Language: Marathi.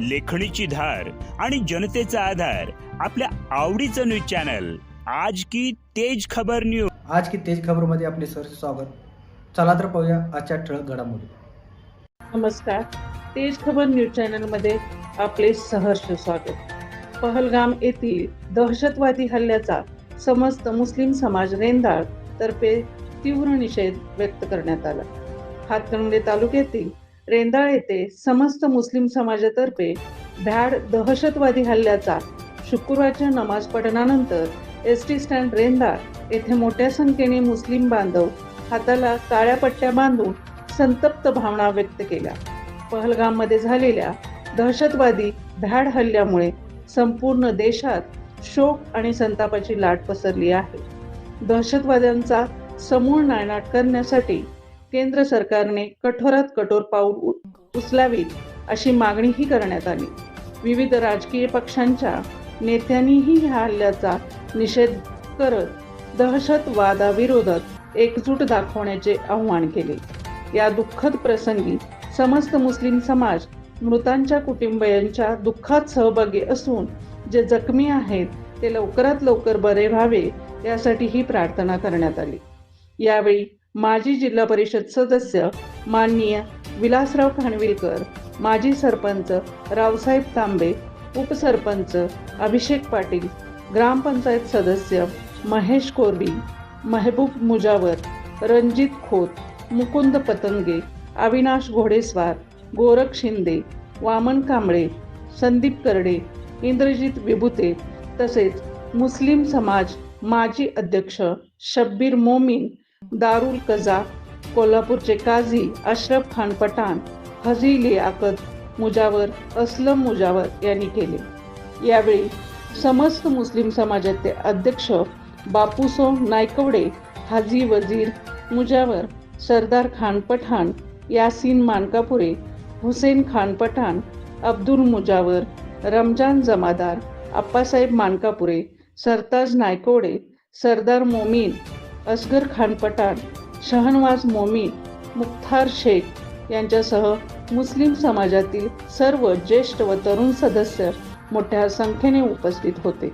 लेखणीची धार आणि जनतेचा आधार आपल्या आवडीचं न्यूज चॅनल. आज की तेज खबर न्यूज आज की तेज खबरमध्ये आपले सर स्वागत. चला तर पाहूया आजच्या ठळक घडामोडी. नमस्कार. तेज खबर न्यूज चॅनलमध्ये आपले सहर्ष स्वागत. पहलगाम येथील दहशतवादी हल्ल्याचा समस्त मुस्लिम समाज रेंदाळ तर्फे तीव्र निषेध व्यक्त करण्यात आला. हातकणंगले तालुक्यातील रेंदाळ येथे समस्त मुस्लिम समाजातर्फे भ्याड दहशतवादी हल्ल्याचा शुक्रवारच्या नमाज पठणानंतर एस टी स्टँड रेंदाळ येथे मोठ्या संख्येने मुस्लिम बांधव हाताला काळ्या पट्ट्या बांधून संतप्त भावना व्यक्त केल्या. पहलगाममध्ये झालेल्या दहशतवादी भ्याड हल्ल्यामुळे संपूर्ण देशात शोक आणि संतापाची लाट पसरली आहे. दहशतवाद्यांचा समूळ नायनाट करण्यासाठी केंद्र सरकारने कठोरात कठोर पाऊल उचलावीत अशी मागणीही करण्यात आली. विविध राजकीय पक्षांच्या नेत्यांनीही ह्या हल्ल्याचा निषेध करत दहशतवादाविरोधात एकजूट दाखवण्याचे आव्हान केले. या दुःखद प्रसंगी समस्त मुस्लिम समाज मृतांच्या कुटुंबियांच्या दुःखात सहभागी असून जे जखमी आहेत ते लवकरात लवकर बरे व्हावे यासाठी ही प्रार्थना करण्यात आली. यावेळी माजी जिल्हा परिषद सदस्य माननीय विलासराव खानविलकर माजी सरपंच रावसाहेब तांबे उपसरपंच अभिषेक पाटील ग्रामपंचायत सदस्य महेश कोरवी महबूब मुजावर रणजित खोत मुकुंद पतंगे अविनाश घोडेस्वार गोरख शिंदे वामन कांबळे संदीप करडे इंद्रजित विभुते तसेच मुस्लिम समाज माजी अध्यक्ष शब्बीर मोमीन दारुल कजा कोल्हापूरचे काझी अशरफ खान पठाण हजी लियाकत मुजावर असलम मुजावर यांनी केले. यावेळी समस्त मुस्लिम समाजाचे अध्यक्ष बापूसो नायकवडे हाजी वजीर मुजावर सरदार खान पठाण यासीन मानकापुरे हुसेन खान पठाण अब्दुल मुजावर रमजान जमादार आप्पासाहेब मानकापुरे सरताज नायकोडे सरदार मोमीन असगर खान पठाण शहनवाज मोमीन मुख्तार शेख यांच्यासह मुस्लिम समाजातील सर्व ज्येष्ठ व तरुण सदस्य मोठ्या संख्येने उपस्थित होते.